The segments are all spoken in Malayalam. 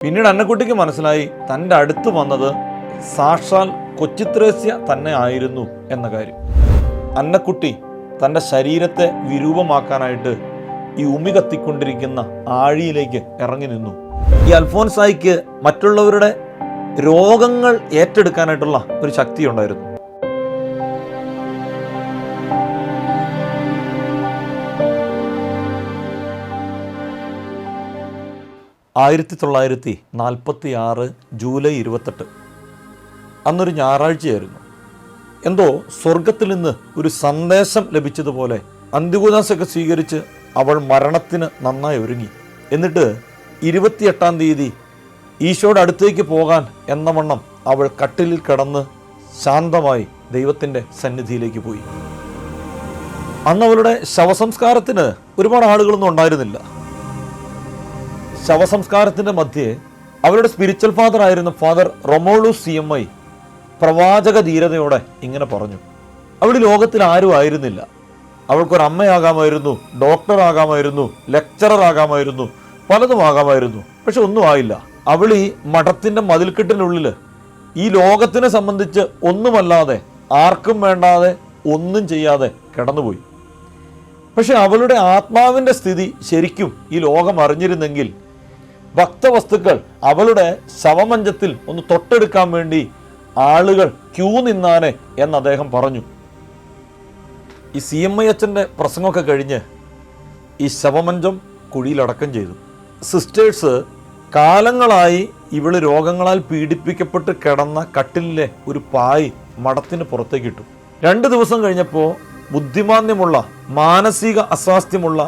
പിന്നീട് അന്നക്കുട്ടിക്ക് മനസ്സിലായി തന്റെ അടുത്ത് വന്നത് സാക്ഷാൽ കൊച്ചിത്രേസ്യ തന്നെ ആയിരുന്നു എന്ന കാര്യം. അന്നക്കുട്ടി തന്റെ ശരീരത്തെ വിരൂപമാക്കാനായിട്ട് ഈ ഉമി കത്തിക്കൊണ്ടിരിക്കുന്ന ആഴിയിലേക്ക് ഇറങ്ങി നിന്നു. ഈ അൽഫോൻസായിക്ക് മറ്റുള്ളവരുടെ രോഗങ്ങൾ ഏറ്റെടുക്കാനായിട്ടുള്ള ഒരു ശക്തി ഉണ്ടായിരുന്നു ആയിരത്തി തൊള്ളായിരത്തി നാൽപ്പത്തി ആറ് ജൂലൈ ഇരുപത്തെട്ട്. അന്നൊരു ഞായറാഴ്ചയായിരുന്നു. എന്തോ സ്വർഗത്തിൽ നിന്ന് ഒരു സന്ദേശം ലഭിച്ചതുപോലെ അന്ത്യകുദാസൊക്കെ സ്വീകരിച്ച് അവൾ മരണത്തിന് നന്നായി ഒരുങ്ങി. എന്നിട്ട് ഇരുപത്തിയെട്ടാം തീയതി ഈശോയുടെ അടുത്തേക്ക് പോകാൻ എന്ന വണ്ണം അവൾ കട്ടിലിൽ കിടന്ന് ശാന്തമായി ദൈവത്തിന്റെ സന്നിധിയിലേക്ക് പോയി. അന്ന് അവളുടെ ശവസംസ്കാരത്തിന് ഒരുപാട് ആളുകളൊന്നും ഉണ്ടായിരുന്നില്ല. ശവസംസ്കാരത്തിന്റെ മധ്യേ അവരുടെ സ്പിരിച്വൽ ഫാദർ ആയിരുന്ന father Romolu C M I പ്രവാചക ധീരതയോടെ ഇങ്ങനെ പറഞ്ഞു. അവിടെ ലോകത്തിൽ ആരും ആയിരുന്നില്ല. അവൾക്കൊരു അമ്മയാകാമായിരുന്നു ഡോക്ടർ ആകാമായിരുന്നു ലെക്ചറർ ആകാമായിരുന്നു പലതും ആകാമായിരുന്നു. പക്ഷെ ഒന്നും ആയില്ല. അവൾ ഈ മഠത്തിന്റെ മതിൽക്കെട്ടിനുള്ളിൽ ഈ ലോകത്തിനെ സംബന്ധിച്ച് ഒന്നുമല്ലാതെ ആർക്കും വേണ്ടാതെ ഒന്നും ചെയ്യാതെ കിടന്നുപോയി. പക്ഷെ അവളുടെ ആത്മാവിന്റെ സ്ഥിതി ശരിക്കും ഈ ലോകം അറിഞ്ഞിരുന്നെങ്കിൽ ഭക്തവസ്തുക്കൾ അവളുടെ ശവമഞ്ചത്തിൽ ഒന്ന് തൊട്ടെടുക്കാൻ വേണ്ടി ആളുകൾ ക്യൂ നിന്നാനെ എന്ന് അദ്ദേഹം പറഞ്ഞു. ഈ സി എം ഐ അച്ഛന്റെ പ്രസംഗമൊക്കെ കഴിഞ്ഞ് ഈ ശവമഞ്ചം കുഴിയിലടക്കം ചെയ്തു. സിസ്റ്റേഴ്സ് കാലങ്ങളായി ഇവൾ രോഗങ്ങളാൽ പീഡിപ്പിക്കപ്പെട്ട് കിടന്ന കട്ടിലിലെ ഒരു പായ് മടത്തിന് പുറത്തേക്ക് ഇട്ടു രണ്ട് ദിവസം കഴിഞ്ഞപ്പോൾ ബുദ്ധിമാന്യമുള്ള മാനസിക അസ്വാസ്ഥ്യമുള്ള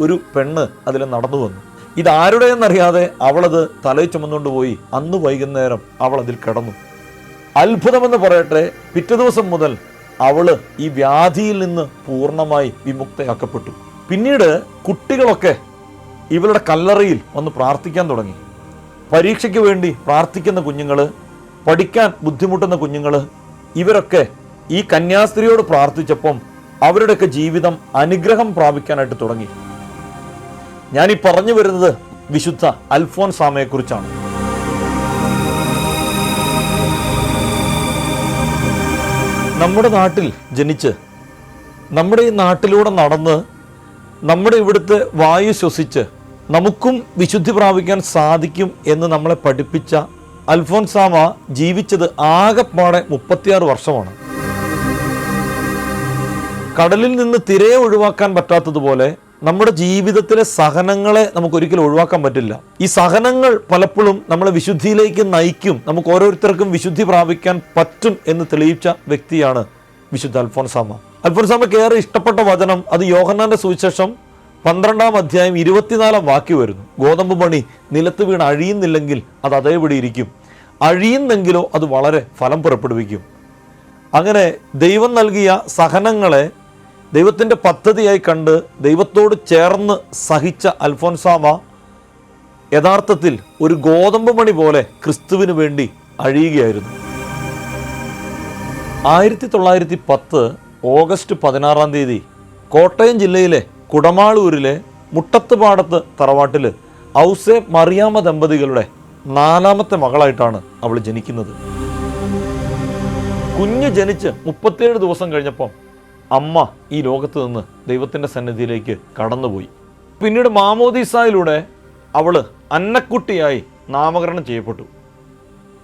ഒരു പെണ്ണ് അതിൽ നടന്നു വന്നു. ഇതാരുടെയെന്നറിയാതെ അവളത് തലയിൽ ചുമന്നുകൊണ്ട് പോയി. അന്ന് വൈകുന്നേരം അവൾ അതിൽ കിടന്നു. അത്ഭുതമെന്ന് പറയട്ടെ പിറ്റേ ദിവസം മുതൽ അവൾ ഈ വ്യാധിയിൽ നിന്ന് പൂർണമായി വിമുക്തയാക്കപ്പെട്ടു. പിന്നീട് കുട്ടികളൊക്കെ ഇവളുടെ കല്ലറയിൽ വന്ന് പ്രാർത്ഥിക്കാൻ തുടങ്ങി. പരീക്ഷയ്ക്ക് വേണ്ടി പ്രാർത്ഥിക്കുന്ന കുഞ്ഞുങ്ങൾ പഠിക്കാൻ ബുദ്ധിമുട്ടുന്ന കുഞ്ഞുങ്ങൾ ഇവരൊക്കെ ഈ കന്യാസ്ത്രീയോട് പ്രാർത്ഥിച്ചപ്പം അവരുടെയൊക്കെ ജീവിതം അനുഗ്രഹം പ്രാപിക്കാനായിട്ട് തുടങ്ങി. ഈ പറഞ്ഞു വരുന്നത് വിശുദ്ധ അൽഫോൻസാമയെക്കുറിച്ചാണ് നമ്മുടെ നാട്ടിൽ ജനിച്ച് നമ്മുടെ ഈ നാട്ടിലൂടെ നടന്ന് നമ്മുടെ ഇവിടുത്തെ വായു ശ്വസിച്ച് നമുക്കും വിശുദ്ധി പ്രാപിക്കാൻ സാധിക്കും എന്ന് നമ്മളെ പഠിപ്പിച്ച അൽഫോൻസാമ ജീവിച്ചത് ആകെപ്പാടെ മുപ്പത്തിയാറ് വർഷമാണ്. കടലിൽ നിന്ന് തിരയെ ഒഴിവാക്കാൻ പറ്റാത്തതുപോലെ നമ്മുടെ ജീവിതത്തിലെ സഹനങ്ങളെ നമുക്ക് ഒരിക്കലും ഒഴിവാക്കാൻ പറ്റില്ല. ഈ സഹനങ്ങൾ പലപ്പോഴും നമ്മളെ വിശുദ്ധിയിലേക്ക് നയിക്കും. നമുക്ക് ഓരോരുത്തർക്കും വിശുദ്ധി പ്രാപിക്കാൻ പറ്റും എന്ന് തെളിയിച്ച വ്യക്തിയാണ് വിശുദ്ധ അൽഫോൻസാമ അൽഫോൻസാമയ്ക്ക് ഏറെ ഇഷ്ടപ്പെട്ട വചനം അത് യോഹന്നാന്റെ സുവിശേഷം പന്ത്രണ്ടാം അധ്യായം ഇരുപത്തിനാലാം വാക്കി വരുന്നു. ഗോതമ്പ് പണി നിലത്ത് വീണ് അഴിയുന്നില്ലെങ്കിൽ അത് അതേപടി ഇരിക്കും. അഴിയുന്നെങ്കിലോ അത് വളരെ ഫലം പുറപ്പെടുവിക്കും. അങ്ങനെ ദൈവം നൽകിയ സഹനങ്ങളെ ദൈവത്തിന്റെ പദ്ധതിയായി കണ്ട് ദൈവത്തോട് ചേർന്ന് സഹിച്ച അൽഫോൻസാമ യഥാർത്ഥത്തിൽ ഒരു ഗോതമ്പ് മണി പോലെ ക്രിസ്തുവിന് വേണ്ടി അഴിയുകയായിരുന്നു. ആയിരത്തി തൊള്ളായിരത്തി പത്ത് ഓഗസ്റ്റ് പതിനാറാം തീയതി കോട്ടയം ജില്ലയിലെ കുടമാളൂരിലെ മുട്ടത്തുപാടത്ത് തറവാട്ടിൽ ഔസേ മറിയാമ ദമ്പതികളുടെ നാലാമത്തെ മകളായിട്ടാണ് അവൾ ജനിക്കുന്നത്. കുഞ്ഞ് ജനിച്ച് മുപ്പത്തിയേഴ് ദിവസം കഴിഞ്ഞപ്പം അമ്മ ഈ ലോകത്ത് നിന്ന് ദൈവത്തിന്റെ സന്നിധിയിലേക്ക് കടന്നുപോയി. പിന്നീട് മാമോദീസായിലൂടെ അവൾ അന്നക്കുട്ടിയായി നാമകരണം ചെയ്യപ്പെട്ടു.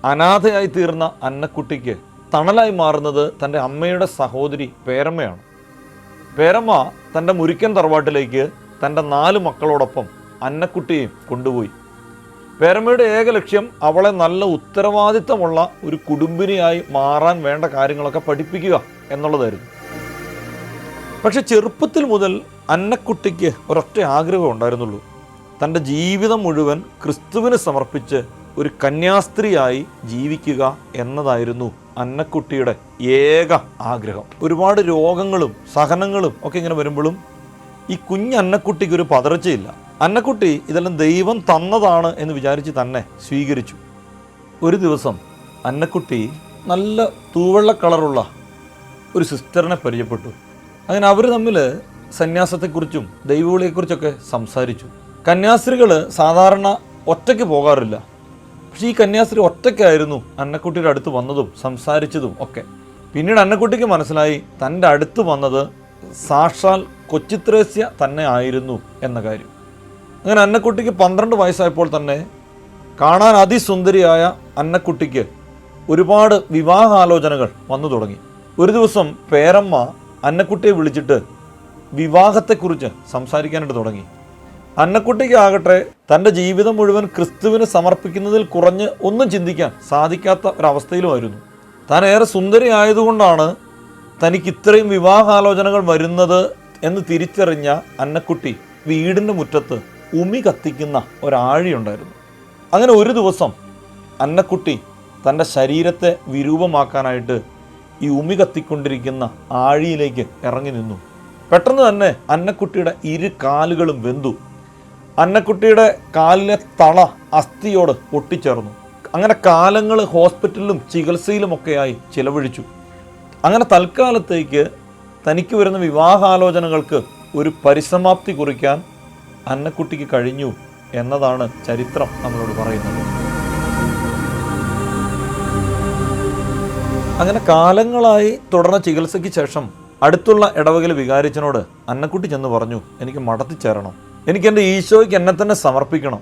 അനാഥയായി തീർന്ന അന്നക്കുട്ടിക്ക് തണലായി മാറുന്നത് തന്റെ അമ്മയുടെ സഹോദരി പേരമ്മയാണ്. പേരമ്മ തന്റെ മുരിക്കൻ തറവാട്ടിലേക്ക് തന്റെ നാല് മക്കളോടൊപ്പം അന്നക്കുട്ടിയെയും കൊണ്ടുപോയി. പേരമ്മയുടെ ഏക ലക്ഷ്യം അവളെ നല്ല ഉത്തരവാദിത്തമുള്ള ഒരു കുടുംബിനിയായി മാറാൻ വേണ്ട കാര്യങ്ങളൊക്കെ പഠിപ്പിക്കുക എന്നുള്ളതായിരുന്നു. പക്ഷെ ചെറുപ്പത്തിൽ മുതൽ അന്നക്കുട്ടിക്ക് ഒരൊറ്റ ആഗ്രഹം ഉണ്ടായിരുന്നുള്ളൂ. തന്റെ ജീവിതം മുഴുവൻ ക്രിസ്തുവിന് സമർപ്പിച്ച് ഒരു കന്യാസ്ത്രീയായി ജീവിക്കുക എന്നതായിരുന്നു അന്നക്കുട്ടിയുടെ ഏക ആഗ്രഹം. ഒരുപാട് രോഗങ്ങളും സഹനങ്ങളും ഒക്കെ ഇങ്ങനെ വരുമ്പോഴും ഈ കുഞ്ഞു അന്നക്കുട്ടിക്ക് ഒരു പതർച്ചയില്ല. അന്നക്കുട്ടി ഇതെല്ലാം ദൈവം തന്നതാണ് എന്ന് വിചാരിച്ച് തന്നെ സ്വീകരിച്ചു. ഒരു ദിവസം അന്നക്കുട്ടി നല്ല തൂവെള്ള കളറുള്ള ഒരു സിസ്റ്ററിനെ പരിചയപ്പെട്ടു. അങ്ങനെ അവർ തമ്മിൽ സന്യാസത്തെക്കുറിച്ചും ദൈവവിളിയെക്കുറിച്ചൊക്കെ സംസാരിച്ചു. കന്യാസ്ത്രീകൾ സാധാരണ ഒറ്റയ്ക്ക് പോകാറില്ല. പക്ഷേ ഈ കന്യാസ്ത്രീ ഒറ്റയ്ക്കായിരുന്നു അന്നക്കുട്ടിയുടെ അടുത്ത് വന്നതും സംസാരിച്ചതും ഒക്കെ. പിന്നീട് അന്നക്കുട്ടിക്ക് മനസ്സിലായി തന്റെ അടുത്ത് വന്നത് സാക്ഷാൽ കൊച്ചിത്രേസ്യ തന്നെ ആയിരുന്നു എന്ന കാര്യം. അങ്ങനെ അന്നക്കുട്ടിക്ക് പന്ത്രണ്ട് വയസ്സായപ്പോൾ തന്നെ കാണാൻ അതിസുന്ദരിയായ അന്നക്കുട്ടിക്ക് ഒരുപാട് വിവാഹാലോചനകൾ വന്നു തുടങ്ങി. ഒരു ദിവസം പേരമ്മ അന്നക്കുട്ടിയെ വിളിച്ചിട്ട് വിവാഹത്തെക്കുറിച്ച് സംസാരിക്കാനായിട്ട് തുടങ്ങി. അന്നക്കുട്ടിക്ക് ആകട്ടെ തന്റെ ജീവിതം മുഴുവൻ ക്രിസ്തുവിന് സമർപ്പിക്കുന്നതിൽ കുറഞ്ഞ് ഒന്നും ചിന്തിക്കാൻ സാധിക്കാത്ത ഒരവസ്ഥയിലുമായിരുന്നു. താൻ ഏറെ സുന്ദരി ആയതുകൊണ്ടാണ് തനിക്ക് ഇത്രയും വിവാഹാലോചനകൾ വരുന്നത് എന്ന് തിരിച്ചറിഞ്ഞ അന്നക്കുട്ടി വീടിന്റെ മുറ്റത്ത് ഉമി കത്തിക്കുന്ന ഒരാഴിയുണ്ടായിരുന്നു. അങ്ങനെ ഒരു ദിവസം അന്നക്കുട്ടി തന്റെ ശരീരത്തെ വിരൂപമാക്കാനായിട്ട് ഈ ഉമി കത്തിക്കൊണ്ടിരിക്കുന്ന ആഴിയിലേക്ക് ഇറങ്ങി നിന്നു. പെട്ടെന്ന് തന്നെ അന്നക്കുട്ടിയുടെ ഇരു കാലുകളും വെന്തു. അന്നക്കുട്ടിയുടെ കാലിലെ തള അസ്ഥിയോട് ഒട്ടിച്ചേർന്നു. അങ്ങനെ കാലങ്ങൾ ഹോസ്പിറ്റലിലും ചികിത്സയിലുമൊക്കെയായി ചിലവഴിച്ചു. അങ്ങനെ തൽക്കാലത്തേക്ക് തനിക്ക് വരുന്ന വിവാഹാലോചനകൾക്ക് ഒരു പരിസമാപ്തി കുറിക്കാൻ അന്നക്കുട്ടിക്ക് കഴിഞ്ഞു എന്നതാണ് ചരിത്രം നമ്മളോട് പറയുന്നത്. അങ്ങനെ കാലങ്ങളായി തുടർന്ന ചികിത്സയ്ക്ക് ശേഷം അടുത്തുള്ള ഇടവകൽ വികാരിച്ചനോട് അന്നക്കുട്ടി ചെന്ന് പറഞ്ഞു എനിക്ക് മടത്തിച്ചേരണം എനിക്ക് എന്റെ ഈശോയ്ക്ക് എന്നെ തന്നെ സമർപ്പിക്കണം.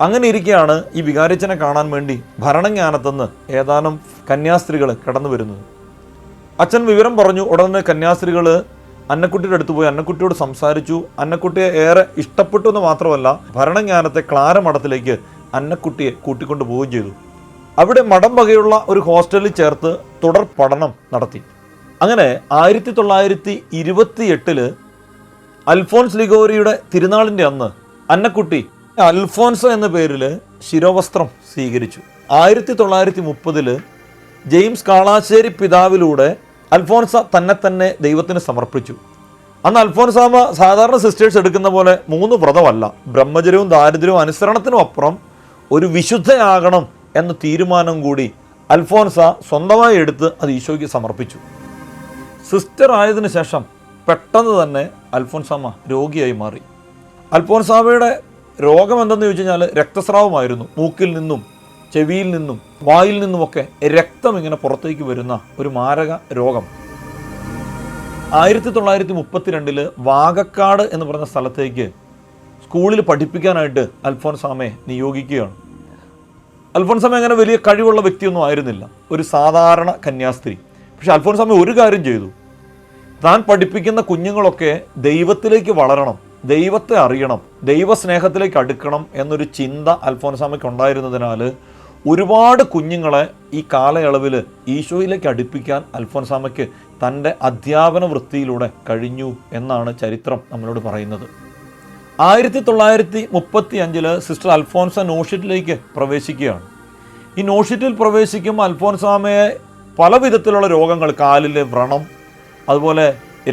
അങ്ങനെ ഇരിക്കെയാണ് ഈ വികാരിച്ചനെ കാണാൻ വേണ്ടി ഭരണജ്ഞാനത്തുനിന്ന് ഏതാനും കന്യാസ്ത്രീകൾ കടന്നു വരുന്നത്. അച്ഛൻ വിവരം പറഞ്ഞു ഉടനെ കന്യാസ്ത്രീകൾ അന്നക്കുട്ടിയുടെ അടുത്ത് പോയി അന്നക്കുട്ടിയോട് സംസാരിച്ചു. അന്നക്കുട്ടിയെ ഏറെ ഇഷ്ടപ്പെട്ടു എന്ന് മാത്രമല്ല ഭരണജ്ഞാനത്തെ ക്ലാരമഠത്തിലേക്ക് അന്നക്കുട്ടിയെ കൂട്ടിക്കൊണ്ടു പോവുകയും ചെയ്തു. അവിടെ മഠം വകയുള്ള ഒരു ഹോസ്റ്റലിൽ ചേർത്ത് തുടർ പഠനം നടത്തി. അങ്ങനെ ആയിരത്തി തൊള്ളായിരത്തി ഇരുപത്തി എട്ടിൽ അൽഫോൻസ് ലിഗോറിയുടെ തിരുനാളിന്റെ അന്ന് അന്നക്കുട്ടി അൽഫോൻസോ എന്ന പേരിൽ ശിരോവസ്ത്രം സ്വീകരിച്ചു. ആയിരത്തി തൊള്ളായിരത്തി മുപ്പതിൽ ജെയിംസ് കാളാശ്ശേരി പിതാവിലൂടെ അൽഫോൻസ തന്നെ തന്നെ ദൈവത്തിന് സമർപ്പിച്ചു. അന്ന് അൽഫോൻസാമ സാധാരണ സിസ്റ്റേഴ്സ് എടുക്കുന്ന പോലെ മൂന്ന് വ്രതമല്ല. ബ്രഹ്മചര്യവും ദാരിദ്ര്യവും അനുസരണത്തിനും അപ്പുറം ഒരു വിശുദ്ധയാകണം എന്ന തീരുമാനം കൂടി അൽഫോൻസ സ്വന്തമായി എടുത്ത് അത് ഈശോയ്ക്ക് സമർപ്പിച്ചു. സിസ്റ്റർ ആയതിനു ശേഷം പെട്ടെന്ന് തന്നെ അൽഫോൻസാമ്മ രോഗിയായി മാറി. അൽഫോൻസാമയുടെ രോഗം എന്തെന്ന് ചോദിച്ചു കഴിഞ്ഞാൽ രക്തസ്രാവമായിരുന്നു. മൂക്കിൽ നിന്നും ചെവിയിൽ നിന്നും വായിൽ നിന്നുമൊക്കെ രക്തം ഇങ്ങനെ പുറത്തേക്ക് വരുന്ന ഒരു മാരക രോഗം. ആയിരത്തി തൊള്ളായിരത്തി മുപ്പത്തിരണ്ടിൽ വാഗക്കാട് എന്ന് പറഞ്ഞ സ്ഥലത്തേക്ക് സ്കൂളിൽ പഠിപ്പിക്കാനായിട്ട് അൽഫോൻസാമയെ നിയോഗിക്കുകയാണ്. അൽഫോൻസാമ അങ്ങനെ വലിയ കഴിവുള്ള വ്യക്തിയൊന്നും ആയിരുന്നില്ല. ഒരു സാധാരണ കന്യാസ്ത്രീ. പക്ഷെ അൽഫോൻസാമ ഒരു കാര്യം ചെയ്തു. താൻ പഠിപ്പിക്കുന്ന കുഞ്ഞുങ്ങളൊക്കെ ദൈവത്തിലേക്ക് വളരണം ദൈവത്തെ അറിയണം ദൈവസ്നേഹത്തിലേക്ക് അടുക്കണം എന്നൊരു ചിന്ത അൽഫോൻസാമയ്ക്ക് ഉണ്ടായിരുന്നതിനാൽ ഒരുപാട് കുഞ്ഞുങ്ങളെ ഈ കാലയളവിൽ ഈശോയിലേക്ക് അടുപ്പിക്കാൻ അൽഫോൻസാമയ്ക്ക് തന്റെ അധ്യാപന വൃത്തിയിലൂടെ കഴിഞ്ഞു എന്നാണ് ചരിത്രം നമ്മളോട് പറയുന്നത്. ആയിരത്തി തൊള്ളായിരത്തി മുപ്പത്തി അഞ്ചിൽ സിസ്റ്റർ അൽഫോൻസ നോഷിറ്റിലേക്ക് പ്രവേശിക്കുകയാണ്. ഈ നോഷിറ്റിൽ പ്രവേശിക്കുമ്പോൾ അൽഫോൻസാമയെ പല വിധത്തിലുള്ള രോഗങ്ങൾ കാലിലെ വ്രണം അതുപോലെ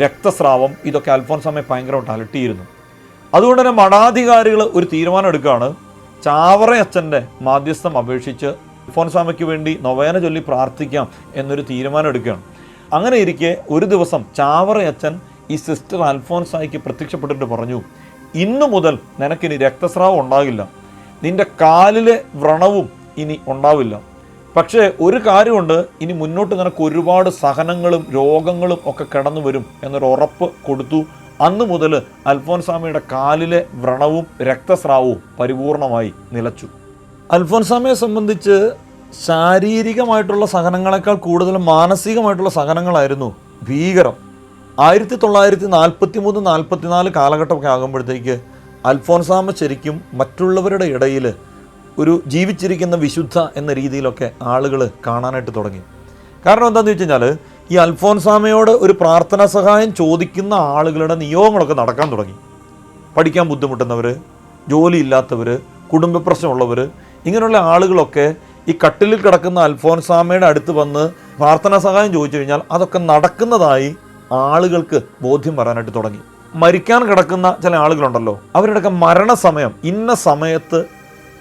രക്തസ്രാവം ഇതൊക്കെ അൽഫോൻസാമയെ ഭയങ്കരമായിട്ട് അലട്ടിയിരുന്നു. അതുകൊണ്ട് തന്നെ മഠാധികാരികൾ ഒരു തീരുമാനം എടുക്കുകയാണ്. ചാവറ അച്ഛന്റെ മാധ്യസ്ഥം അപേക്ഷിച്ച് അൽഫോൻസാമയ്ക്ക് വേണ്ടി നൊവേന ചൊല്ലി പ്രാർത്ഥിക്കാം എന്നൊരു തീരുമാനം എടുക്കുകയാണ്. അങ്ങനെ ഇരിക്കെ ഒരു ദിവസം ചാവറ അച്ഛൻ ഈ സിസ്റ്റർ അൽഫോൻസായിക്ക് പ്രത്യക്ഷപ്പെട്ടിട്ട് പറഞ്ഞു ഇന്നു മുതൽ നിനക്കിനി രക്തസ്രാവം ഉണ്ടാകില്ല. നിന്റെ കാലിലെ വ്രണവും ഇനി ഉണ്ടാവില്ല. പക്ഷേ ഒരു കാര്യമുണ്ട് ഇനി മുന്നോട്ട് നിനക്ക് ഒരുപാട് സഹനങ്ങളും രോഗങ്ങളും ഒക്കെ കടന്നു വരും എന്നൊരു ഉറപ്പ് കൊടുത്തു. അന്ന് മുതൽ അൽഫോൻസാമയുടെ കാലിലെ വ്രണവും രക്തസ്രാവവും പരിപൂർണമായി നിലച്ചു. അൽഫോൻസാമയെ സംബന്ധിച്ച് ശാരീരികമായിട്ടുള്ള സഹനങ്ങളെക്കാൾ കൂടുതൽ മാനസികമായിട്ടുള്ള സഹനങ്ങളായിരുന്നു ഭീകരം ആയിരത്തി തൊള്ളായിരത്തി നാൽപ്പത്തി മൂന്ന് നാൽപ്പത്തിനാല് കാലഘട്ടമൊക്കെ ആകുമ്പോഴത്തേക്ക് അൽഫോൻസാമ ശരിക്കും മറ്റുള്ളവരുടെ ഇടയിൽ ഒരു ജീവിച്ചിരിക്കുന്ന വിശുദ്ധ എന്ന രീതിയിലൊക്കെ ആളുകൾ കാണാനായിട്ട് തുടങ്ങി. കാരണം എന്താണെന്ന് വെച്ച് കഴിഞ്ഞാൽ ഈ അൽഫോൻസാമയോട് ഒരു പ്രാർത്ഥനാ സഹായം ചോദിക്കുന്ന ആളുകളുടെ നിയോഗങ്ങളൊക്കെ നടക്കാൻ തുടങ്ങി. പഠിക്കാൻ ബുദ്ധിമുട്ടുന്നവർ ജോലിയില്ലാത്തവർ കുടുംബ പ്രശ്നമുള്ളവർ ഇങ്ങനെയുള്ള ആളുകളൊക്കെ ഈ കട്ടിലിൽ കിടക്കുന്ന അൽഫോൻസാമയുടെ അടുത്ത് വന്ന് പ്രാർത്ഥനാ സഹായം ചോദിച്ചു കഴിഞ്ഞാൽ അതൊക്കെ നടക്കുന്നതായി ആളുകൾക്ക് ബോധ്യം വരാനായിട്ട് തുടങ്ങി. മരിക്കാൻ കിടക്കുന്ന ചില ആളുകളുണ്ടല്ലോ അവരുടെയൊക്കെ മരണസമയം ഇന്ന സമയത്ത്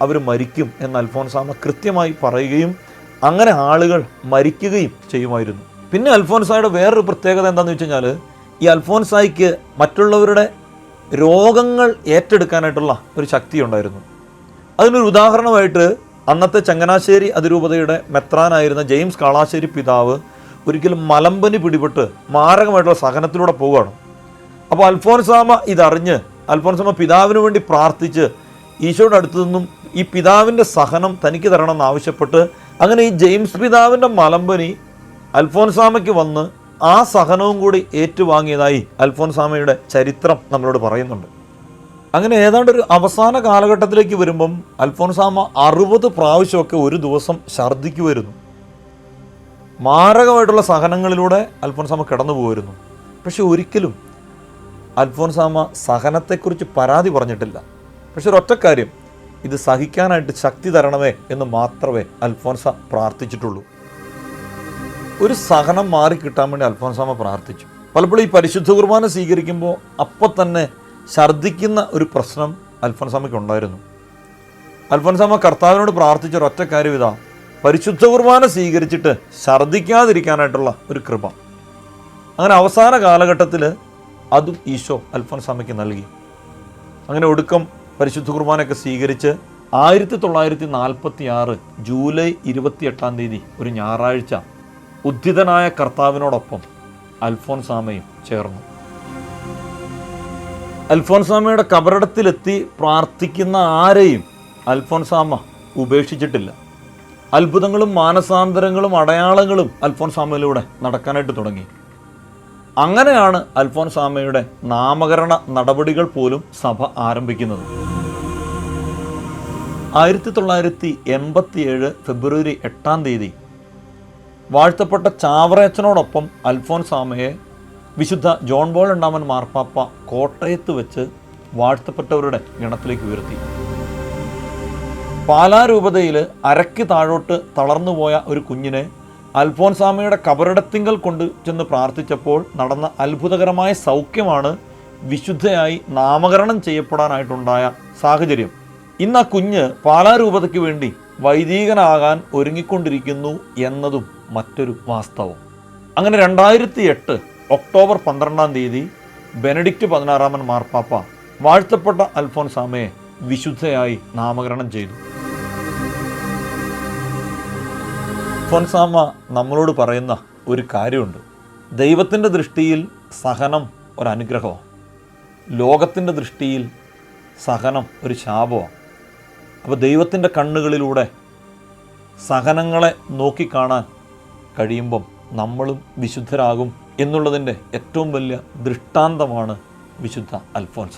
അവർ മരിക്കും എന്ന് അൽഫോൻസാമ കൃത്യമായി പറയുകയും അങ്ങനെ ആളുകൾ മരിക്കുകയും ചെയ്യുമായിരുന്നു. പിന്നെ അൽഫോൻസായുടെ വേറൊരു പ്രത്യേകത എന്താണെന്ന് വെച്ച് കഴിഞ്ഞാൽ ഈ അൽഫോൻസായിക്ക് മറ്റുള്ളവരുടെ രോഗങ്ങൾ ഏറ്റെടുക്കാനായിട്ടുള്ള ഒരു ശക്തി ഉണ്ടായിരുന്നു. അതിനൊരു ഉദാഹരണമായിട്ട് അന്നത്തെ ചങ്ങനാശ്ശേരി അതിരൂപതയുടെ മെത്രാനായിരുന്ന ജെയിംസ് കാളാശ്ശേരി പിതാവ് ഒരിക്കലും മലമ്പനി പിടിപെട്ട് മാരകമായിട്ടുള്ള സഹനത്തിലൂടെ പോവുകയാണ്. അപ്പോൾ അൽഫോൻസാമ ഇതറിഞ്ഞ് അൽഫോൻസാമ പിതാവിന് വേണ്ടി പ്രാർത്ഥിച്ച് ഈശോയുടെ അടുത്തു നിന്നും ഈ പിതാവിന്റെ സഹനം തനിക്ക് തരണമെന്ന് ആവശ്യപ്പെട്ട് അങ്ങനെ ഈ ജെയിംസ് പിതാവിന്റെ മലമ്പനി അൽഫോൻസാമയ്ക്ക് വന്ന് ആ സഹനവും കൂടി ഏറ്റുവാങ്ങിയതായി അൽഫോൻസാമയുടെ ചരിത്രം നമ്മളോട് പറയുന്നുണ്ട്. അങ്ങനെ ഏതാണ്ട് ഒരു അവസാന കാലഘട്ടത്തിലേക്ക് വരുമ്പം അൽഫോൻസാമ അറുപത് പ്രാവശ്യമൊക്കെ ഒരു ദിവസം ഛർദ്ദിക്കുമായിരുന്നു മാരകമായിട്ടുള്ള സഹനങ്ങളിലൂടെ അൽഫോൻസാമ കടന്നു പോയിരുന്നു. പക്ഷെ ഒരിക്കലും അൽഫോൻസാമ സഹനത്തെക്കുറിച്ച് പരാതി പറഞ്ഞിട്ടില്ല. പക്ഷെ ഒരൊറ്റ കാര്യം ഇത് സഹിക്കാനായിട്ട് ശക്തി തരണമേ എന്ന് മാത്രമേ അൽഫോൻസ പ്രാർത്ഥിച്ചിട്ടുള്ളൂ. ഒരു സഹനം മാറി കിട്ടാൻ വേണ്ടി അൽഫോൻസാമ പ്രാർത്ഥിച്ചു. പലപ്പോഴും ഈ പരിശുദ്ധ കുർബാന സ്വീകരിക്കുമ്പോൾ അപ്പം തന്നെ ഛർദ്ദിക്കുന്ന ഒരു പ്രശ്നം അൽഫോൻസാമയ്ക്ക് ഉണ്ടായിരുന്നു അൽഫോൻസാമ കർത്താവിനോട് പ്രാർത്ഥിച്ച ഒരൊറ്റ കാര്യം ഇതാ. പരിശുദ്ധ കുർബാന സ്വീകരിച്ചിട്ട് ഛർദ്ദിക്കാതിരിക്കാനായിട്ടുള്ള ഒരു കൃപ. അങ്ങനെ അവസാന കാലഘട്ടത്തിൽ അതും ഈശോ അൽഫോൻസാമയ്ക്ക് നൽകി. അങ്ങനെ ഒടുക്കം പരിശുദ്ധ കുർബാനയൊക്കെ സ്വീകരിച്ച് ആയിരത്തി തൊള്ളായിരത്തി നാൽപ്പത്തി ആറ് ജൂലൈ ഇരുപത്തിയെട്ടാം തീയതി ഒരു ഞായറാഴ്ച ഉദ്ധിതനായ കർത്താവിനോടൊപ്പം അൽഫോൻസാമയും ചേർന്നു. അൽഫോൻസാമയുടെ കബറിടത്തിലെത്തി പ്രാർത്ഥിക്കുന്ന ആരെയും അൽഫോൻസാമ ഉപേക്ഷിച്ചിട്ടില്ല. അത്ഭുതങ്ങളും മാനസാന്തരങ്ങളും അടയാളങ്ങളും അൽഫോൻസാമയിലൂടെ നടക്കാനായിട്ട് തുടങ്ങി. അങ്ങനെയാണ് അൽഫോൻസാമയുടെ നാമകരണ നടപടികൾ പോലും സഭ ആരംഭിക്കുന്നത്. ആയിരത്തി തൊള്ളായിരത്തി എൺപത്തിയേഴ് ഫെബ്രുവരി എട്ടാം തീയതി വാഴ്ത്തപ്പെട്ട ചാവറയച്ചനോടൊപ്പം അൽഫോൻസാമയെ വിശുദ്ധ ജോൺ ബോൾ രണ്ടാമൻ മാർപ്പാപ്പ കോട്ടയത്ത് വെച്ച് വാഴ്ത്തപ്പെട്ടവരുടെ ഗണത്തിലേക്ക് ഉയർത്തി. പാലാരൂപതയിൽ അരയ്ക്ക് താഴോട്ട് തളർന്നുപോയ ഒരു കുഞ്ഞിനെ അൽഫോൻസാമയുടെ കബറിടത്തിങ്കൽ കൊണ്ട് ചെന്ന് പ്രാർത്ഥിച്ചപ്പോൾ നടന്ന അത്ഭുതകരമായ സൗഖ്യമാണ് വിശുദ്ധയായി നാമകരണം ചെയ്യപ്പെടാനായിട്ടുണ്ടായ സാഹചര്യം. ഇന്ന് ആ കുഞ്ഞ് പാലാരൂപതയ്ക്ക് വേണ്ടി വൈദികനാകാൻ ഒരുങ്ങിക്കൊണ്ടിരിക്കുന്നു എന്നതും മറ്റൊരു വാസ്തവം. അങ്ങനെ രണ്ടായിരത്തി എട്ട് ഒക്ടോബർ പന്ത്രണ്ടാം തീയതി ബെനഡിക്റ്റ് പതിനാറാമൻ മാർപ്പാപ്പ വാഴ്ത്തപ്പെട്ട അൽഫോൻസാമയെ വിശുദ്ധയായി നാമകരണം ചെയ്തു. അൽഫോൻസാമ നമ്മളോട് പറയുന്ന ഒരു കാര്യമുണ്ട്. ദൈവത്തിന്റെ ദൃഷ്ടിയിൽ സഹനം ഒരനുഗ്രഹമാണ് ലോകത്തിന്റെ ദൃഷ്ടിയിൽ സഹനം ഒരു ശാപമാണ് അപ്പോൾ ദൈവത്തിന്റെ കണ്ണുകളിലൂടെ സഹനങ്ങളെ നോക്കിക്കാണാൻ കഴിയുമ്പം നമ്മളും വിശുദ്ധരാകും എന്നുള്ളതിന്റെ ഏറ്റവും വലിയ ദൃഷ്ടാന്തമാണ് വിശുദ്ധ അൽഫോൻസ.